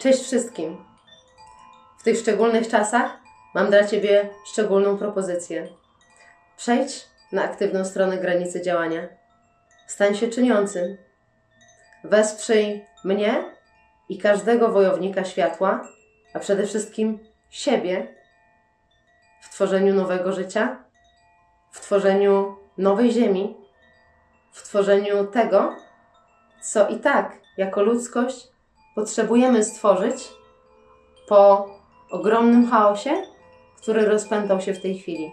Cześć wszystkim. W tych szczególnych czasach mam dla Ciebie szczególną propozycję. Przejdź na aktywną stronę granicy działania. Stań się czyniącym. Wesprzyj mnie i każdego wojownika światła, a przede wszystkim siebie w tworzeniu nowego życia, w tworzeniu nowej ziemi, w tworzeniu tego, co i tak jako ludzkość potrzebujemy stworzyć po ogromnym chaosie, który rozpętał się w tej chwili.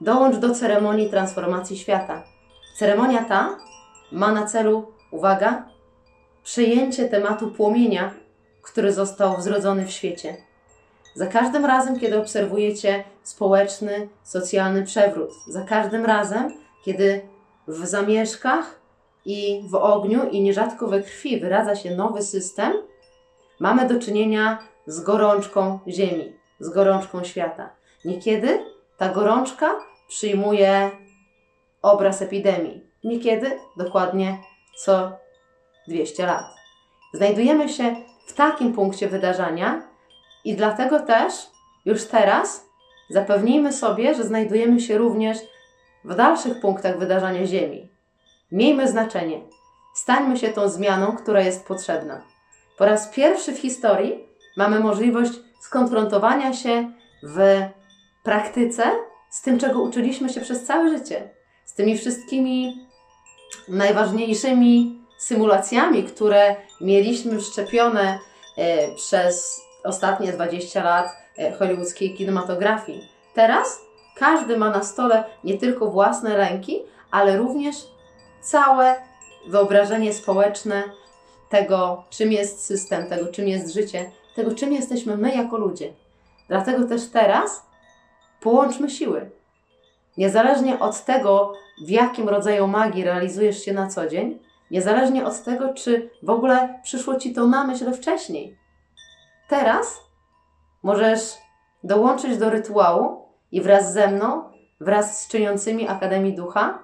Dołącz do ceremonii transformacji świata. Ceremonia ta ma na celu, uwaga, przyjęcie tematu płomienia, który został wzrodzony w świecie. Za każdym razem, kiedy obserwujecie społeczny, socjalny przewrót, za każdym razem, kiedy w zamieszkach i w ogniu i nierzadko we krwi wyradza się nowy system, mamy do czynienia z gorączką Ziemi, z gorączką świata. Niekiedy ta gorączka przyjmuje obraz epidemii, niekiedy dokładnie co 200 lat. Znajdujemy się w takim punkcie wydarzenia i dlatego też już teraz zapewnijmy sobie, że znajdujemy się również w dalszych punktach wydarzania Ziemi. Miejmy znaczenie. Stańmy się tą zmianą, która jest potrzebna. Po raz pierwszy w historii mamy możliwość skonfrontowania się w praktyce z tym, czego uczyliśmy się przez całe życie. Z tymi wszystkimi najważniejszymi symulacjami, które mieliśmy wszczepione e, przez ostatnie 20 lat e, hollywoodzkiej kinematografii. Teraz każdy ma na stole nie tylko własne ręki, ale również całe wyobrażenie społeczne tego, czym jest system, tego, czym jest życie, tego, czym jesteśmy my jako ludzie. Dlatego też teraz połączmy siły. Niezależnie od tego, w jakim rodzaju magii realizujesz się na co dzień, niezależnie od tego, czy w ogóle przyszło ci to na myśl wcześniej, teraz możesz dołączyć do rytuału i wraz ze mną, wraz z czyniącymi Akademii Ducha,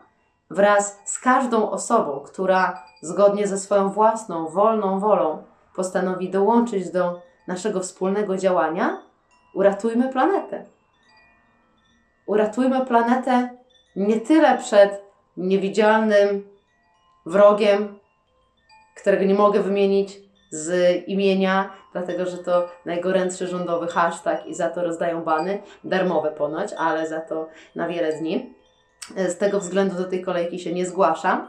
wraz z każdą osobą, która zgodnie ze swoją własną, wolną wolą postanowi dołączyć do naszego wspólnego działania, uratujmy planetę. Uratujmy planetę nie tyle przed niewidzialnym wrogiem, którego nie mogę wymienić z imienia, dlatego że to najgorętszy rządowy hashtag i za to rozdają bany, darmowe ponoć, ale za to na wiele dni. Z tego względu do tej kolejki się nie zgłaszam.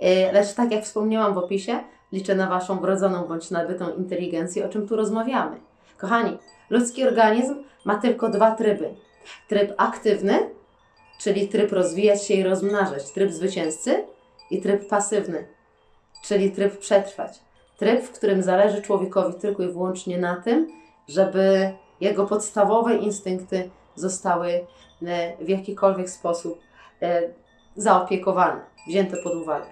E, lecz tak jak wspomniałam w opisie, liczę na Waszą wrodzoną bądź nabytą inteligencję, o czym tu rozmawiamy. Kochani, ludzki organizm ma tylko dwa tryby. Tryb aktywny, czyli tryb rozwijać się i rozmnażać, tryb zwycięzcy i tryb pasywny, czyli tryb przetrwać. Tryb, w którym zależy człowiekowi tylko i wyłącznie na tym, żeby jego podstawowe instynkty zostały e, w jakikolwiek sposób e, zaopiekowane, wzięte pod uwagę.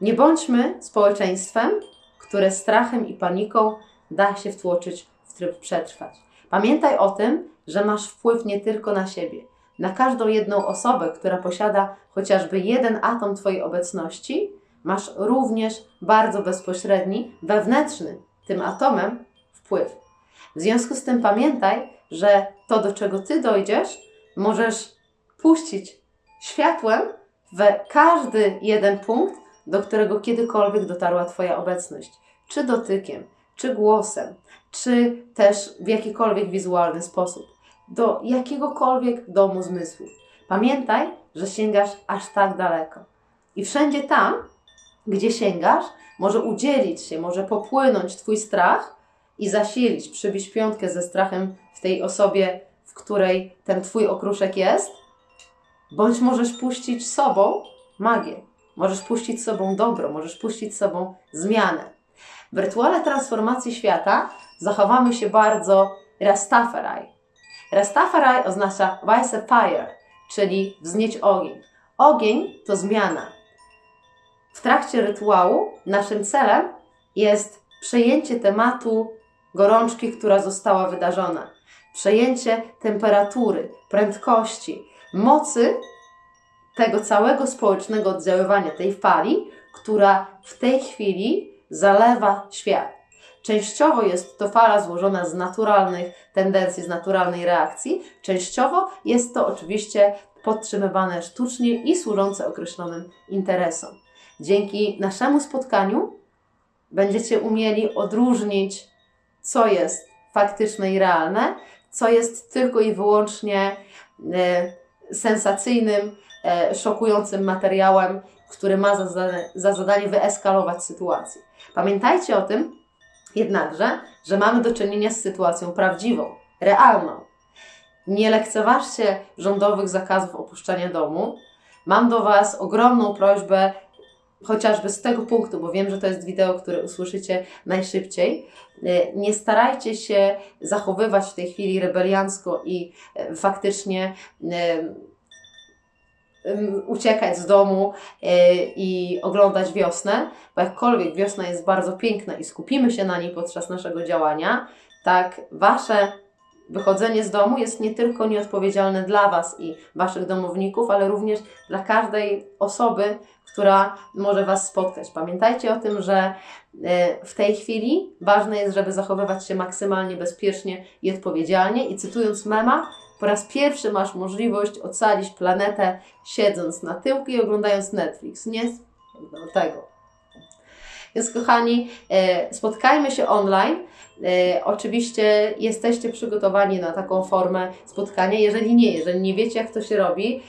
Nie bądźmy społeczeństwem, które strachem i paniką da się wtłoczyć w tryb przetrwać. Pamiętaj o tym, że masz wpływ nie tylko na siebie, na każdą jedną osobę, która posiada chociażby jeden atom Twojej obecności, masz również bardzo bezpośredni, wewnętrzny tym atomem wpływ. W związku z tym pamiętaj, że to, do czego Ty dojdziesz, możesz puścić światłem w każdy jeden punkt, do którego kiedykolwiek dotarła Twoja obecność. Czy dotykiem, czy głosem, czy też w jakikolwiek wizualny sposób. Do jakiegokolwiek domu zmysłów. Pamiętaj, że sięgasz aż tak daleko. I wszędzie tam, gdzie sięgasz, może udzielić się, może popłynąć Twój strach i zasilić, przybić piątkę ze strachem w tej osobie, w której ten Twój okruszek jest, bądź możesz puścić sobą magię, możesz puścić sobą dobro, możesz puścić sobą zmianę. W rytuale transformacji świata zachowamy się bardzo Rastafari. Rastafari oznacza Vice Fire, czyli wznieć ogień. Ogień to zmiana. W trakcie rytuału naszym celem jest przejęcie tematu gorączki, która została wydarzona, przejęcie temperatury, prędkości, mocy tego całego społecznego oddziaływania, tej fali, która w tej chwili zalewa świat. Częściowo jest to fala złożona z naturalnych tendencji, z naturalnej reakcji, częściowo jest to oczywiście podtrzymywane sztucznie i służące określonym interesom. Dzięki naszemu spotkaniu będziecie umieli odróżnić, co jest faktyczne i realne, co jest tylko i wyłącznie e, sensacyjnym, e, szokującym materiałem, który ma za zadanie, za zadanie wyeskalować sytuację. Pamiętajcie o tym jednakże, że mamy do czynienia z sytuacją prawdziwą, realną. Nie lekceważcie rządowych zakazów opuszczania domu. Mam do Was ogromną prośbę, chociażby z tego punktu, bo wiem, że to jest wideo, które usłyszycie najszybciej. E, nie starajcie się zachowywać w tej chwili rebeliancko i e, faktycznie e, uciekać z domu i oglądać wiosnę, bo jakkolwiek wiosna jest bardzo piękna i skupimy się na niej podczas naszego działania, tak Wasze wychodzenie z domu jest nie tylko nieodpowiedzialne dla Was i Waszych domowników, ale również dla każdej osoby, która może Was spotkać. Pamiętajcie o tym, że e, w tej chwili ważne jest, żeby zachowywać się maksymalnie bezpiecznie i odpowiedzialnie. I cytując mema, po raz pierwszy masz możliwość ocalić planetę siedząc na tyłku i oglądając Netflix. Nie tego. Więc kochani, e, spotkajmy się online. E, oczywiście jesteście przygotowani na taką formę spotkania. Jeżeli nie, jeżeli nie wiecie, jak to się robi,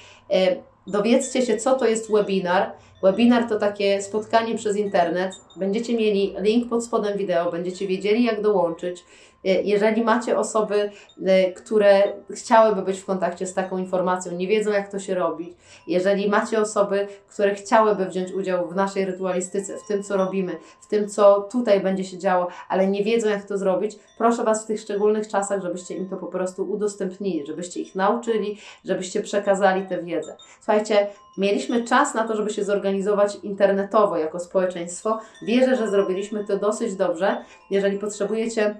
dowiedzcie się, co to jest webinar Webinar to takie spotkanie przez internet. Będziecie mieli link pod spodem wideo, będziecie wiedzieli, jak dołączyć. E, jeżeli macie osoby, e, które chciałyby być w kontakcie z taką informacją, nie wiedzą jak to się robi, jeżeli macie osoby, które chciałyby wziąć udział w naszej rytualistyce, w tym co robimy, w tym co tutaj będzie się działo, ale nie wiedzą jak to zrobić, proszę Was w tych szczególnych czasach, żebyście im to po prostu udostępnili, żebyście ich nauczyli, żebyście przekazali tę wiedzę. Słuchajcie, Mieliśmy czas na to, żeby się zorganizować internetowo jako społeczeństwo. Wierzę, że zrobiliśmy to dosyć dobrze. Jeżeli potrzebujecie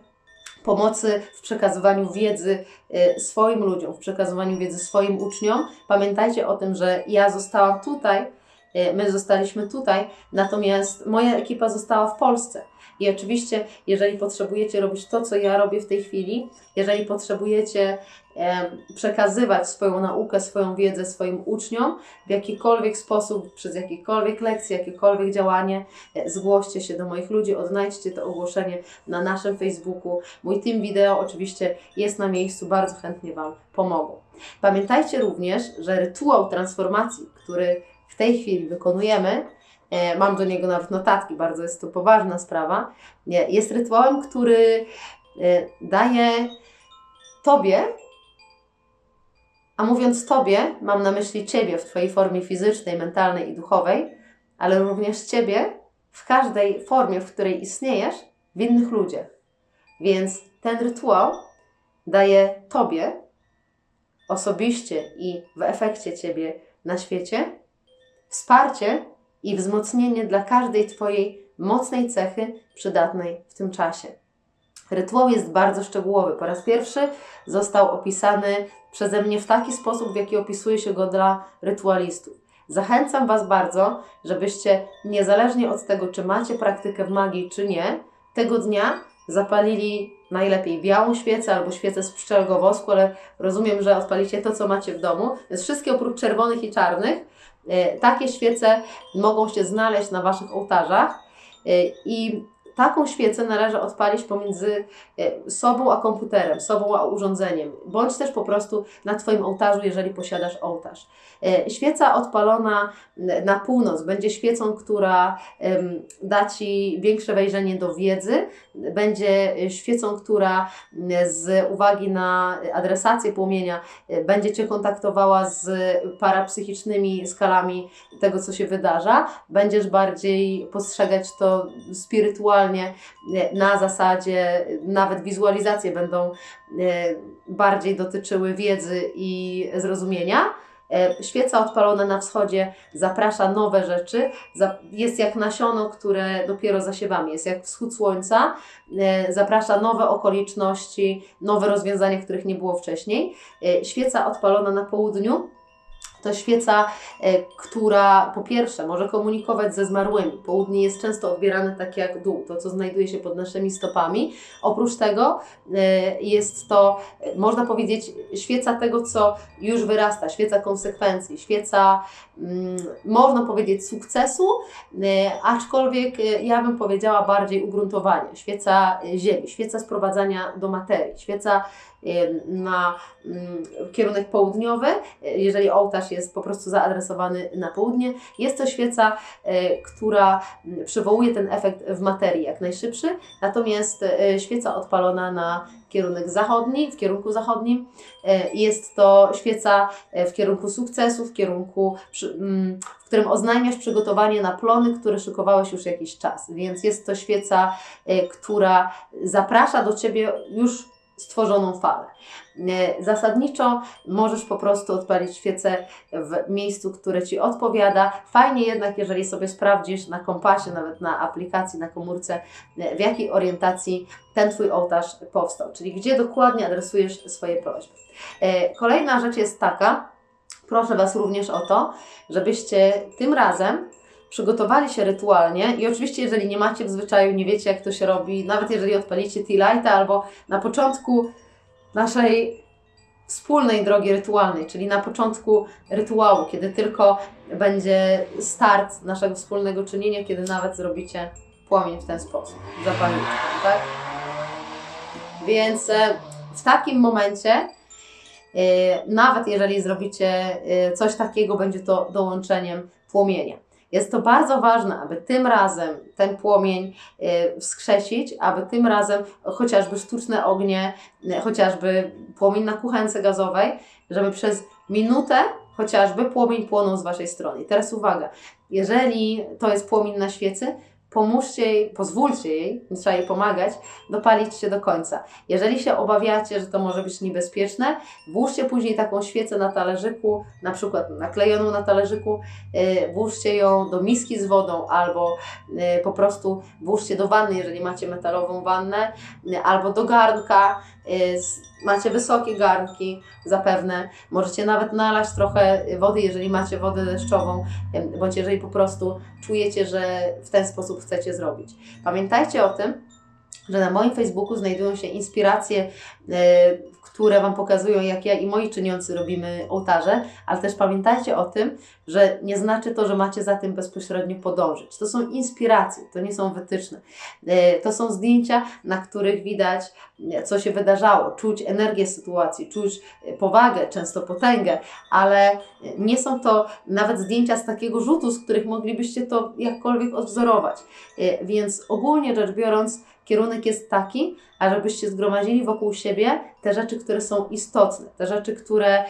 pomocy w przekazywaniu wiedzy y, swoim ludziom, w przekazywaniu wiedzy swoim uczniom. Pamiętajcie o tym, że ja zostałam tutaj, y, my zostaliśmy tutaj, natomiast moja ekipa została w Polsce. I oczywiście, jeżeli potrzebujecie robić to, co ja robię w tej chwili, jeżeli potrzebujecie przekazywać swoją naukę, swoją wiedzę swoim uczniom w jakikolwiek sposób, przez jakiekolwiek lekcje, jakiekolwiek działanie, e, zgłoście się do moich ludzi, odnajdźcie to ogłoszenie na naszym Facebooku. Mój team wideo oczywiście jest na miejscu, bardzo chętnie Wam pomogą. Pamiętajcie również, że rytuał transformacji, który w tej chwili wykonujemy, mam do niego nawet notatki, bardzo jest to poważna sprawa, jest rytuałem, który e, daje Tobie a mówiąc Tobie, mam na myśli Ciebie w Twojej formie fizycznej, mentalnej i duchowej, ale również Ciebie w każdej formie, w której istniejesz, w innych ludziach. Więc ten rytuał daje Tobie osobiście i w efekcie Ciebie na świecie wsparcie i wzmocnienie dla każdej Twojej mocnej cechy przydatnej w tym czasie. Rytuał jest bardzo szczegółowy. Po raz pierwszy został opisany przeze mnie w taki sposób, w jaki opisuje się go dla rytualistów. Zachęcam Was bardzo, żebyście niezależnie od tego, czy macie praktykę w magii, czy nie, tego dnia zapalili najlepiej białą świecę albo świecę z pszczelego wosku, ale rozumiem, że odpalicie to, co macie w domu. Więc wszystkie oprócz czerwonych i czarnych, takie świece mogą się znaleźć na Waszych ołtarzach. E, I taką świecę należy odpalić pomiędzy e, sobą a komputerem, sobą a urządzeniem, bądź też po prostu na Twoim ołtarzu, jeżeli posiadasz ołtarz. E, świeca odpalona na północ będzie świecą, która da Ci większe wejrzenie do wiedzy, będzie świecą, która z uwagi na adresację płomienia e, będzie Cię kontaktowała z parapsychicznymi skalami tego, co się wydarza. Będziesz bardziej postrzegać to spirytualnie na zasadzie, nawet wizualizacje będą e, bardziej dotyczyły wiedzy i zrozumienia. E, świeca odpalona na wschodzie zaprasza nowe rzeczy, jest jak nasiono, które dopiero zasiewamy, jest jak wschód słońca, e, zaprasza nowe okoliczności, nowe rozwiązania, których nie było wcześniej. Świeca odpalona na południu To świeca, e, która po pierwsze może komunikować ze zmarłymi. Południe jest często odbierane tak jak dół, to co znajduje się pod naszymi stopami. Oprócz tego e, jest to, e, można powiedzieć, świeca tego, co już wyrasta, świeca konsekwencji, świeca, mm, można powiedzieć, sukcesu, aczkolwiek ja bym powiedziała bardziej ugruntowania, świeca ziemi, świeca sprowadzania do materii, świeca na mm, kierunek południowy, jeżeli ołtarz jest po prostu zaadresowany na południe. Jest to świeca, e, która przywołuje ten efekt w materii jak najszybszy, natomiast e, świeca odpalona na kierunek zachodni, w kierunku zachodnim. Jest to świeca w kierunku sukcesu, w kierunku, mm, w którym oznajmiasz przygotowanie na plony, które szykowałeś już jakiś czas. Więc jest to świeca, która zaprasza do Ciebie już stworzoną falę. E, zasadniczo możesz po prostu odpalić świecę w miejscu, które Ci odpowiada. Fajnie jednak, jeżeli sobie sprawdzisz na kompasie, nawet na aplikacji, na komórce, e, w jakiej orientacji ten Twój ołtarz powstał, czyli gdzie dokładnie adresujesz swoje prośby. E, kolejna rzecz jest taka, proszę Was również o to, żebyście tym razem przygotowali się rytualnie i oczywiście jeżeli nie macie w zwyczaju, nie wiecie jak to się robi, nawet jeżeli odpalicie tea lighta albo na początku naszej wspólnej drogi rytualnej, czyli na początku rytuału, kiedy tylko będzie start naszego wspólnego czynienia, kiedy nawet zrobicie płomień w ten sposób, zapalniczką, tak? Więc e, w takim momencie, e, nawet jeżeli zrobicie e, coś takiego, będzie to dołączeniem płomienia. Jest to bardzo ważne, aby tym razem ten płomień y, wskrzesić, aby tym razem chociażby sztuczne ognie, y, chociażby płomień na kuchence gazowej, żeby przez minutę chociażby płomień płonął z Waszej strony. I teraz uwaga, jeżeli to jest płomień na świecy, pomóżcie jej, pozwólcie jej, nie trzeba jej pomagać, dopalić się do końca. Jeżeli się obawiacie, że to może być niebezpieczne, włóżcie później taką świecę na talerzyku, na przykład naklejoną na talerzyku, yy, włóżcie ją do miski z wodą albo yy, po prostu włóżcie do wanny, jeżeli macie metalową wannę, yy, albo do garnka, macie wysokie garnki, zapewne. Możecie nawet nalać trochę wody, jeżeli macie wodę deszczową, bądź jeżeli po prostu czujecie, że w ten sposób chcecie zrobić. Pamiętajcie o tym, że na moim Facebooku znajdują się inspiracje, e, które Wam pokazują, jak ja i moi czyniący robimy ołtarze, ale też pamiętajcie o tym, że nie znaczy to, że macie za tym bezpośrednio podążyć. To są inspiracje, to nie są wytyczne. E, to są zdjęcia, na których widać, e, co się wydarzało, czuć energię sytuacji, czuć powagę, często potęgę, ale nie są to nawet zdjęcia z takiego rzutu, z których moglibyście to jakkolwiek odwzorować. Więc ogólnie rzecz biorąc, Kierunek jest taki, ażebyście zgromadzili wokół siebie te rzeczy, które są istotne, te rzeczy, które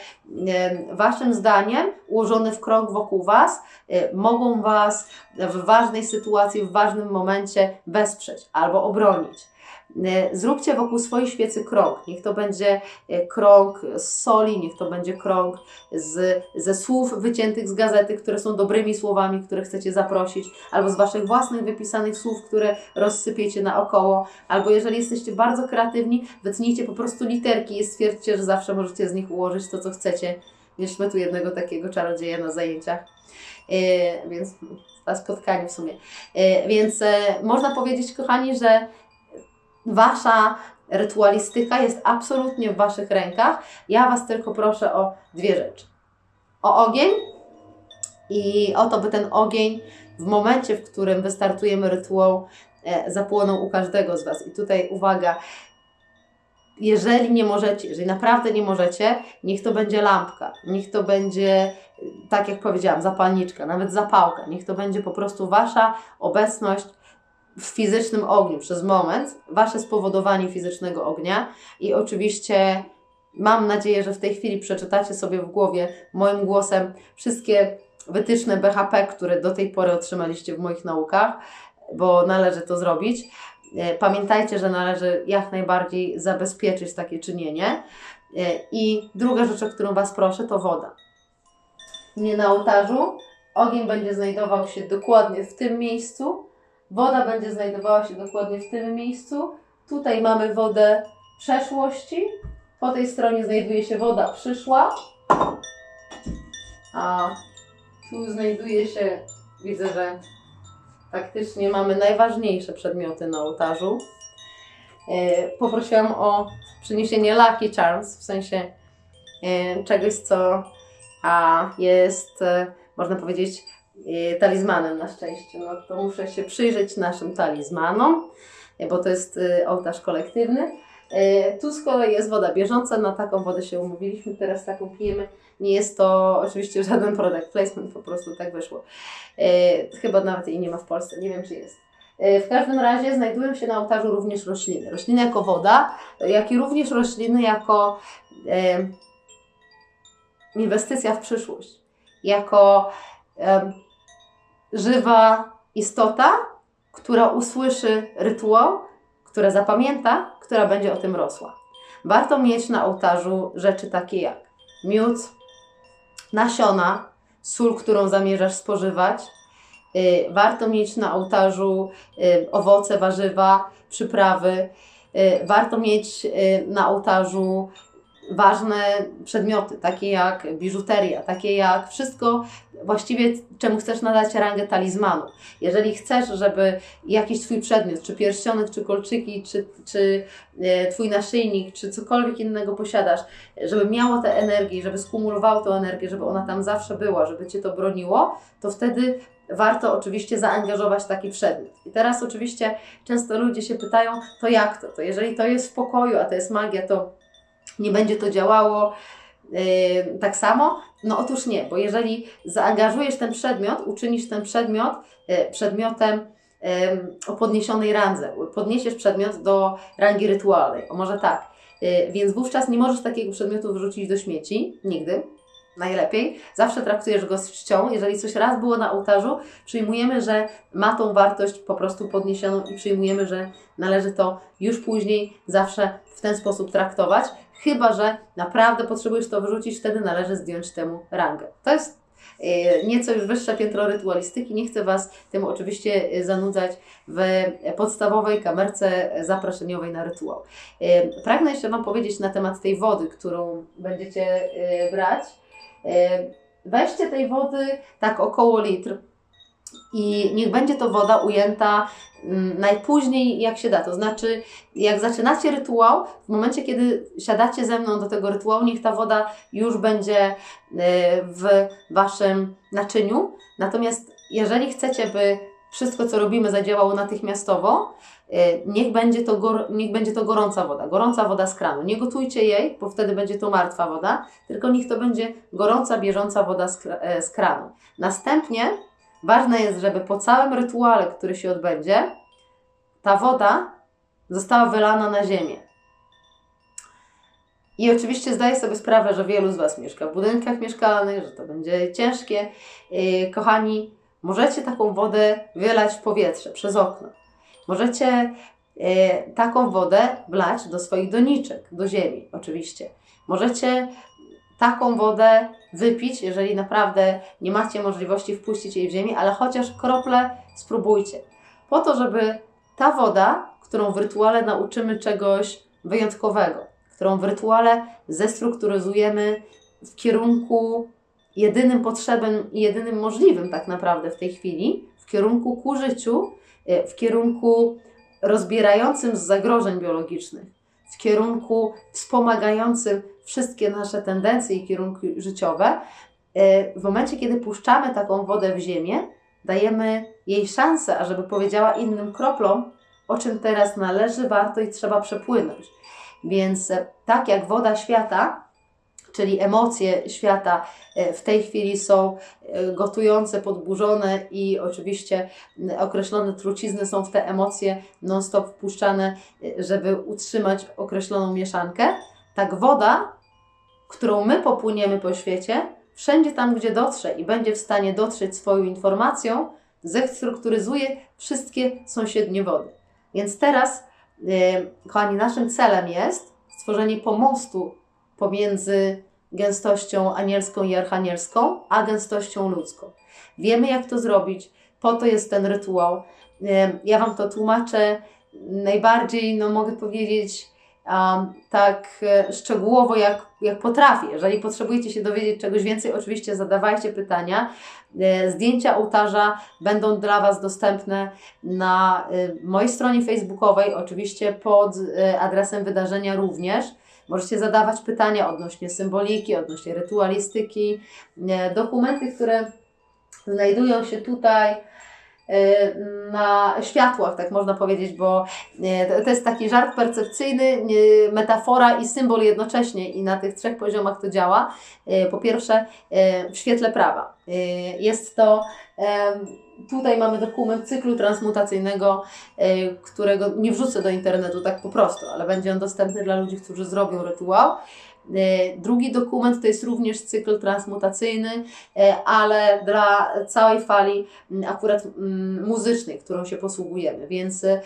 Waszym zdaniem ułożone w krąg wokół Was e, mogą Was w ważnej sytuacji, w ważnym momencie wesprzeć albo obronić. E, zróbcie wokół swojej świecy krąg. Niech to będzie e, krąg z soli, niech to będzie krąg z, ze słów wyciętych z gazety, które są dobrymi słowami, które chcecie zaprosić, albo z Waszych własnych wypisanych słów, które rozsypiecie naokoło, albo jeżeli jesteście bardzo kreatywni, wytnijcie po prostu literki i stwierdźcie, że zawsze możecie z nich ułożyć to, co chcecie. Mieliśmy tu jednego takiego czarodzieja na zajęciach, yy, więc na spotkaniu w sumie. Więc można powiedzieć, kochani, że Wasza rytualistyka jest absolutnie w Waszych rękach. Ja Was tylko proszę o dwie rzeczy. O ogień i o to, by ten ogień w momencie, w którym wystartujemy rytuał, e, zapłonął u każdego z Was. I tutaj uwaga, jeżeli nie możecie, jeżeli naprawdę nie możecie, niech to będzie lampka, niech to będzie, tak jak powiedziałam, zapalniczka, nawet zapałka, niech to będzie po prostu Wasza obecność w fizycznym ogniu przez moment, Wasze spowodowanie fizycznego ognia i oczywiście mam nadzieję, że w tej chwili przeczytacie sobie w głowie moim głosem wszystkie wytyczne BHP, które do tej pory otrzymaliście w moich naukach, bo należy to zrobić. E, pamiętajcie, że należy jak najbardziej zabezpieczyć takie czynienie. E, I druga rzecz, o którą Was proszę, to woda. Nie na ołtarzu. Ogień będzie znajdował się dokładnie w tym miejscu, Woda będzie znajdowała się dokładnie w tym miejscu. Tutaj mamy wodę przeszłości. Po tej stronie znajduje się woda przyszła. A tu znajduje się, widzę, że faktycznie mamy najważniejsze przedmioty na ołtarzu. E, poprosiłam o przyniesienie Lucky Charms, w sensie e, czegoś, co jest, e, można powiedzieć, talizmanem na szczęście. No to muszę się przyjrzeć naszym talizmanom, e, bo to jest e, ołtarz kolektywny. Tu z kolei jest woda bieżąca, na taką wodę się umówiliśmy, teraz taką pijemy. Nie jest to oczywiście żaden product placement, po prostu tak wyszło. Chyba nawet jej nie ma w Polsce, nie wiem czy jest. W każdym razie znajdują się na ołtarzu również rośliny. Rośliny jako woda, jak i również rośliny jako inwestycja w przyszłość. Jako żywa istota, która usłyszy rytuał, która zapamięta, która będzie o tym rosła. Warto mieć na ołtarzu rzeczy takie jak miód, nasiona, sól, którą zamierzasz spożywać. Y, Warto mieć na ołtarzu y, owoce, warzywa, przyprawy. Y, Warto mieć na ołtarzu ważne przedmioty, takie jak biżuteria, takie jak wszystko właściwie, czemu chcesz nadać rangę talizmanu. Jeżeli chcesz, żeby jakiś Twój przedmiot, czy pierścionek, czy kolczyki, czy, czy e, Twój naszyjnik, czy cokolwiek innego posiadasz, żeby miało tę energię, żeby skumulowało tę energię, żeby ona tam zawsze była, żeby Cię to broniło, to wtedy warto oczywiście zaangażować taki przedmiot. I teraz oczywiście często ludzie się pytają, to jak to? To jeżeli to jest w pokoju, a to jest magia, to nie będzie to działało yy, tak samo? No otóż nie, bo jeżeli zaangażujesz ten przedmiot, uczynisz ten przedmiot yy, przedmiotem yy, o podniesionej randze, podniesiesz przedmiot do rangi rytualnej, o może tak. Yy, więc wówczas nie możesz takiego przedmiotu wyrzucić do śmieci, nigdy. Najlepiej. Zawsze traktujesz go z czcią. Jeżeli coś raz było na ołtarzu, przyjmujemy, że ma tą wartość po prostu podniesioną i przyjmujemy, że należy to już później zawsze w ten sposób traktować. Chyba, że naprawdę potrzebujesz to wyrzucić, wtedy należy zdjąć temu rangę. To jest e, nieco już wyższe piętro rytualistyki. Nie chcę Was tym oczywiście e, zanudzać w podstawowej kamerce zaproszeniowej na rytuał. E, Pragnę jeszcze Wam powiedzieć na temat tej wody, którą będziecie brać. Weźcie tej wody tak około litr i niech będzie to woda ujęta mm, najpóźniej jak się da. To znaczy, jak zaczynacie rytuał, w momencie kiedy siadacie ze mną do tego rytuału, niech ta woda już będzie e, w Waszym naczyniu. Natomiast jeżeli chcecie, by wszystko, co robimy, zadziałało natychmiastowo, e, niech będzie, to gor- niech będzie to gorąca woda, gorąca woda z kranu. Nie gotujcie jej, bo wtedy będzie to martwa woda, tylko niech to będzie gorąca, bieżąca woda z, kra- e, z kranu. Następnie ważne jest, żeby po całym rytuale, który się odbędzie, ta woda została wylana na ziemię. I oczywiście zdaję sobie sprawę, że wielu z Was mieszka w budynkach mieszkalnych, że to będzie ciężkie. Yy, kochani, możecie taką wodę wylać w powietrze przez okno. Możecie yy, taką wodę wlać do swoich doniczek, do ziemi, oczywiście. Możecie taką wodę wypić, jeżeli naprawdę nie macie możliwości wpuścić jej w ziemię, ale chociaż krople spróbujcie. Po to, żeby ta woda, którą w rytuale nauczymy czegoś wyjątkowego, którą w rytuale zestrukturyzujemy w kierunku jedynym potrzebnym i jedynym możliwym tak naprawdę w tej chwili, w kierunku ku życiu, e, w kierunku rozbierającym z zagrożeń biologicznych, w kierunku wspomagającym wszystkie nasze tendencje i kierunki życiowe, e, w momencie, kiedy puszczamy taką wodę w ziemię, dajemy jej szansę, ażeby powiedziała innym kroplom, o czym teraz należy, warto i trzeba przepłynąć. Więc e, tak jak woda świata, czyli emocje świata e, w tej chwili są gotujące, podburzone i oczywiście określone trucizny są w te emocje non-stop wpuszczane, żeby utrzymać określoną mieszankę, tak woda, którą my popłyniemy po świecie, wszędzie tam, gdzie dotrze i będzie w stanie dotrzeć swoją informacją, zestrukturyzuje wszystkie sąsiednie wody. Więc teraz, e, kochani, naszym celem jest stworzenie pomostu pomiędzy gęstością anielską i archanielską, a gęstością ludzką. Wiemy, jak to zrobić, po to jest ten rytuał. E, Ja Wam to tłumaczę najbardziej, no mogę powiedzieć, tak e, szczegółowo, jak, jak potrafię. Jeżeli potrzebujecie się dowiedzieć czegoś więcej, oczywiście zadawajcie pytania. E, zdjęcia ołtarza będą dla Was dostępne na e, mojej stronie facebookowej, oczywiście pod adresem wydarzenia również. Możecie zadawać pytania odnośnie symboliki, odnośnie rytualistyki. Dokumenty, które znajdują się tutaj, na światłach, tak można powiedzieć, bo y, to jest taki żart percepcyjny, y, metafora i symbol jednocześnie i na tych trzech poziomach to działa. Po pierwsze, w świetle prawa. Jest to Tutaj mamy dokument cyklu transmutacyjnego, którego nie wrzucę do internetu tak po prostu, ale będzie on dostępny dla ludzi, którzy zrobią rytuał. E, drugi dokument to jest również cykl transmutacyjny, e, ale dla całej fali akurat muzycznej, którą się posługujemy. Więc e,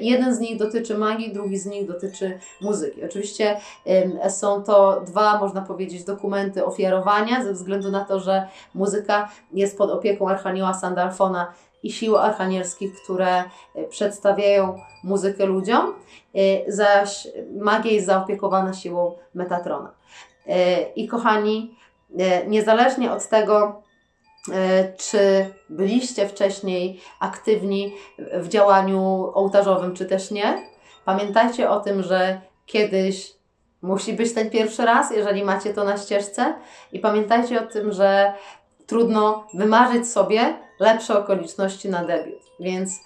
jeden z nich dotyczy magii, drugi z nich dotyczy muzyki. Oczywiście są to dwa, można powiedzieć, dokumenty ofiarowania, ze względu na to, że muzyka jest pod opieką Archanioła Sandalfona i sił archanielskich, które przedstawiają muzykę ludziom. E, zaś magia jest zaopiekowana siłą Metatrona. E, I kochani, e, niezależnie od tego, czy byliście wcześniej aktywni w działaniu ołtarzowym, czy też nie, pamiętajcie o tym, że kiedyś musi być ten pierwszy raz, jeżeli macie to na ścieżce, i pamiętajcie o tym, że trudno wymarzyć sobie lepsze okoliczności na debiut. Więc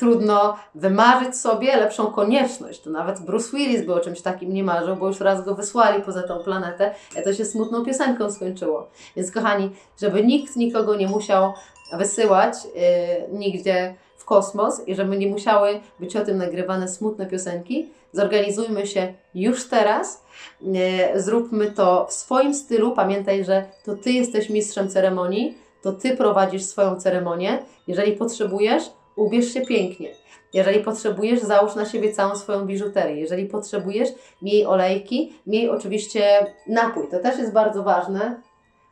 trudno wymarzyć sobie lepszą konieczność. To nawet Bruce Willis był o czymś takim nie marzył, bo już raz go wysłali poza tą planetę, a to się smutną piosenką skończyło. Więc kochani, żeby nikt nikogo nie musiał wysyłać yy, nigdzie w kosmos i żeby nie musiały być o tym nagrywane smutne piosenki, zorganizujmy się już teraz, yy, zróbmy to w swoim stylu. Pamiętaj, że to Ty jesteś mistrzem ceremonii, to Ty prowadzisz swoją ceremonię. Jeżeli potrzebujesz, ubierz się pięknie. Jeżeli potrzebujesz, załóż na siebie całą swoją biżuterię. Jeżeli potrzebujesz, miej olejki, miej oczywiście napój. To też jest bardzo ważne,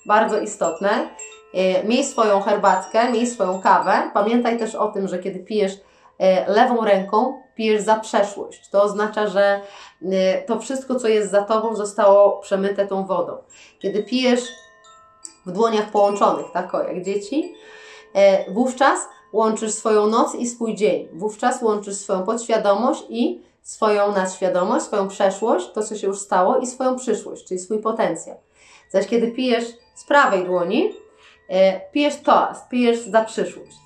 bardzo istotne. E, miej swoją herbatkę, miej swoją kawę. Pamiętaj też o tym, że kiedy pijesz e, lewą ręką, pijesz za przeszłość. To oznacza, że e, to wszystko, co jest za tobą, zostało przemyte tą wodą. Kiedy pijesz w dłoniach połączonych, tak jak dzieci, wówczas łączysz swoją noc i swój dzień. Wówczas łączysz swoją podświadomość i swoją nadświadomość, swoją przeszłość, to co się już stało i swoją przyszłość, czyli swój potencjał. Zaś kiedy pijesz z prawej dłoni, e, pijesz toast, pijesz za przyszłość.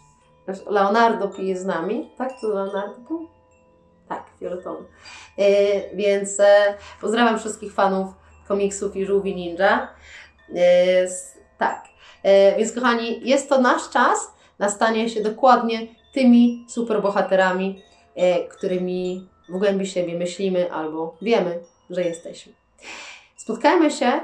Leonardo pije z nami, tak? To Leonardo był? Tak, fioletowy. E, więc e, pozdrawiam wszystkich fanów komiksów i żółwi ninja. E, tak. E, więc kochani, jest to nasz czas, na stanie się dokładnie tymi superbohaterami, e, którymi w głębi siebie myślimy albo wiemy, że jesteśmy. Spotkajmy się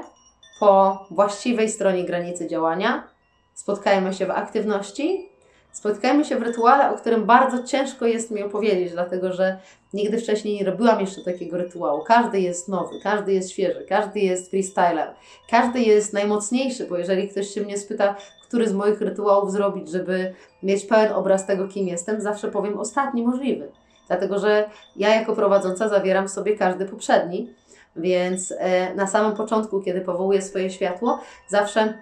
po właściwej stronie granicy działania, spotkajmy się w aktywności, spotkajmy się w rytuale, o którym bardzo ciężko jest mi opowiedzieć, dlatego że nigdy wcześniej nie robiłam jeszcze takiego rytuału. Każdy jest nowy, każdy jest świeży, każdy jest freestylem, każdy jest najmocniejszy, bo jeżeli ktoś się mnie spyta, który z moich rytuałów zrobić, żeby mieć pełen obraz tego, kim jestem, zawsze powiem ostatni możliwy. Dlatego, że ja jako prowadząca zawieram w sobie każdy poprzedni, więc e, na samym początku, kiedy powołuję swoje światło, zawsze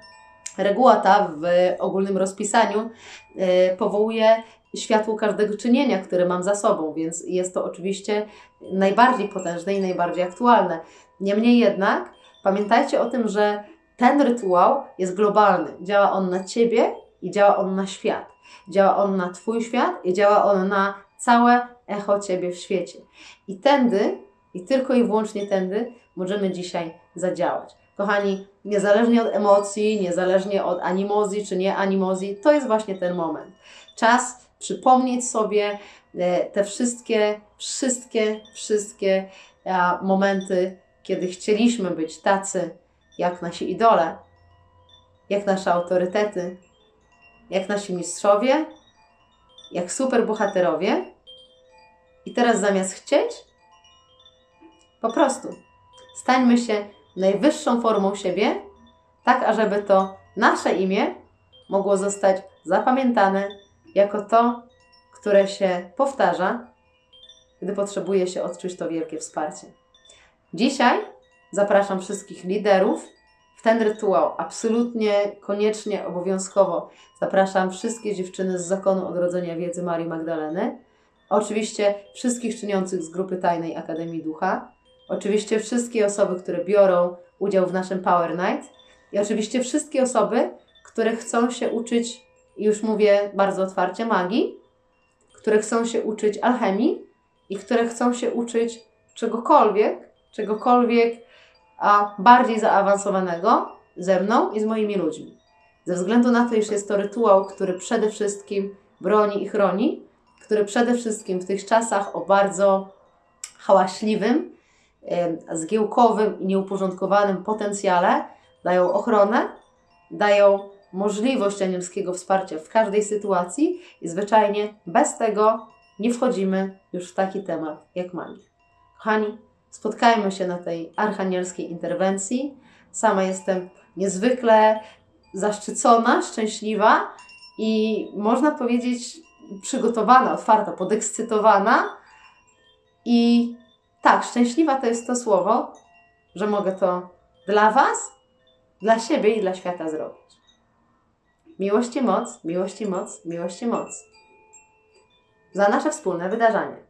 reguła ta w ogólnym rozpisaniu e, powołuje światło każdego czynienia, które mam za sobą, więc jest to oczywiście najbardziej potężne i najbardziej aktualne. Niemniej jednak pamiętajcie o tym, że ten rytuał jest globalny. Działa on na Ciebie i działa on na świat. Działa on na Twój świat i działa on na całe echo Ciebie w świecie. I tędy, i tylko i wyłącznie tędy możemy dzisiaj zadziałać. Kochani, niezależnie od emocji, niezależnie od animozji czy nie animozji, to jest właśnie ten moment. Czas przypomnieć sobie e, te wszystkie, wszystkie, wszystkie momenty, kiedy chcieliśmy być tacy, jak nasi idole, jak nasze autorytety, jak nasi mistrzowie, jak superbohaterowie. I teraz zamiast chcieć, po prostu stańmy się najwyższą formą siebie, tak ażeby to nasze imię mogło zostać zapamiętane jako to, które się powtarza, gdy potrzebuje się odczuć to wielkie wsparcie. Dzisiaj zapraszam wszystkich liderów w ten rytuał. Absolutnie, koniecznie, obowiązkowo zapraszam wszystkie dziewczyny z zakonu odrodzenia wiedzy Marii Magdaleny. Oczywiście wszystkich czyniących z grupy Tajnej Akademii Ducha. Oczywiście wszystkie osoby, które biorą udział w naszym Power Night. I oczywiście wszystkie osoby, które chcą się uczyć, już mówię bardzo otwarcie, magii, które chcą się uczyć alchemii i które chcą się uczyć czegokolwiek, czegokolwiek a bardziej zaawansowanego ze mną i z moimi ludźmi. Ze względu na to, iż jest to rytuał, który przede wszystkim broni i chroni, który przede wszystkim w tych czasach o bardzo hałaśliwym, zgiełkowym i nieuporządkowanym potencjale dają ochronę, dają możliwość anielskiego wsparcia w każdej sytuacji i zwyczajnie bez tego nie wchodzimy już w taki temat jak magia. Kochani, spotkajmy się na tej archanielskiej interwencji. Sama jestem niezwykle zaszczycona, szczęśliwa i można powiedzieć przygotowana, otwarta, podekscytowana. I tak, szczęśliwa to jest to słowo, że mogę to dla Was, dla siebie i dla świata zrobić. Miłość i moc, miłość i moc, miłość i moc. Za nasze wspólne wydarzenie.